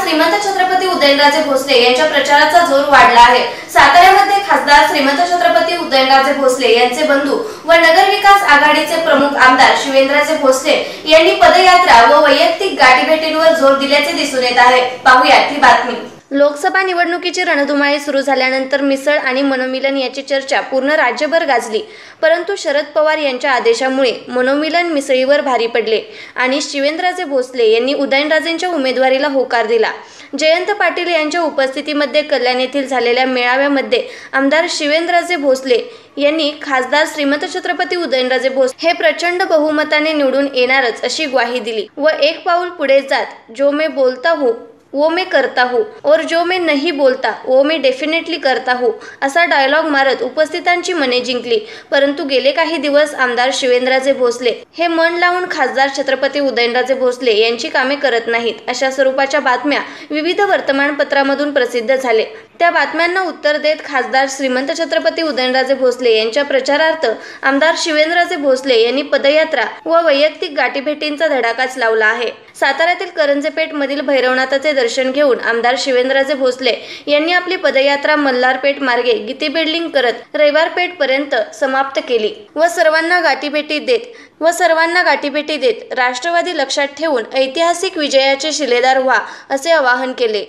श्रीमंत छत्रपती उदयनराजे भोसले यांच्या प्रचाराचा जोर वाढला आहे. साताऱ्यामध्ये खासदार श्रीमंत छत्रपती उदयनराजे भोसले यांचे बंधू व नगर विकास आघाडीचे प्रमुख आमदार शिवेंद्रराजे भोसले यांनी पदयात्रा व वैयक्तिक गाठीभेटींवर जोर दिल्याचे दिसून येत आहे. पाहुयात ही बातमी. लोकसभा निवडणुकीची रणधुमाळी सुरू झाल्यानंतर मिसळ आणि मनोमिलन याची चर्चा पूर्ण राज्यभर गाजली. परंतु शरद पवार यांच्या आदेशामुळे मनोमिलन मिसळीवर भारी पडले आणि शिवेंद्रराजे भोसले यांनी उदयनराजेंच्या उमेदवारीला होकार दिला. जयंत पाटील यांच्या उपस्थितीमध्ये कल्याण येथील झालेल्या मेळाव्यामध्ये आमदार शिवेंद्रराजे भोसले यांनी खासदार श्रीमंत छत्रपती उदयनराजे भोस हे प्रचंड बहुमताने निवडून येणारच अशी ग्वाही दिली व एक पाऊल पुढे जात जो मे बोलता हूँ वो मैं करता हूँ और जो मैं नहीं बोलता वो मैं डेफिनेटली करता हूँ असा डायलॉग मारत उपस्थितांची मने जिंकली. परंतु गेले काही दिवस आमदार शिवेंद्रराजे भोसले हे मन लावून खासदार छत्रपती उदयनराजे भोसले यांची कामे करत नाहीत अशा स्वरूपाच्या बातम्या विविध वर्तमानपत्रामधून प्रसिद्ध झाले. त्या बातम्यांना उत्तर देत खासदार श्रीमंत छत्रपती उदयनराजे भोसले यांच्या प्रचारार्थ आमदार शिवेंद्रराजे भोसले यांनी पदयात्रा व वैयक्तिक गाठीभेटींचा धडाकाच लावला आहे. साताऱ्यातील करंजेपेठ मधील भैरवनाथाचे दर्शन घेऊन आमदार शिवेंद्रराजे भोसले यांनी आपली पदयात्रा मल्हारपेठ मार्गे गीती बिल्डिंग करत रविवारपेठ पर्यंत समाप्त केली. व सर्वांना गाठीभेटी देत व सर्वांना गाठीभेटी देत राष्ट्रवादी लक्षात ठेवून ऐतिहासिक विजयाचे शिलेदार व्हा असे आवाहन केले.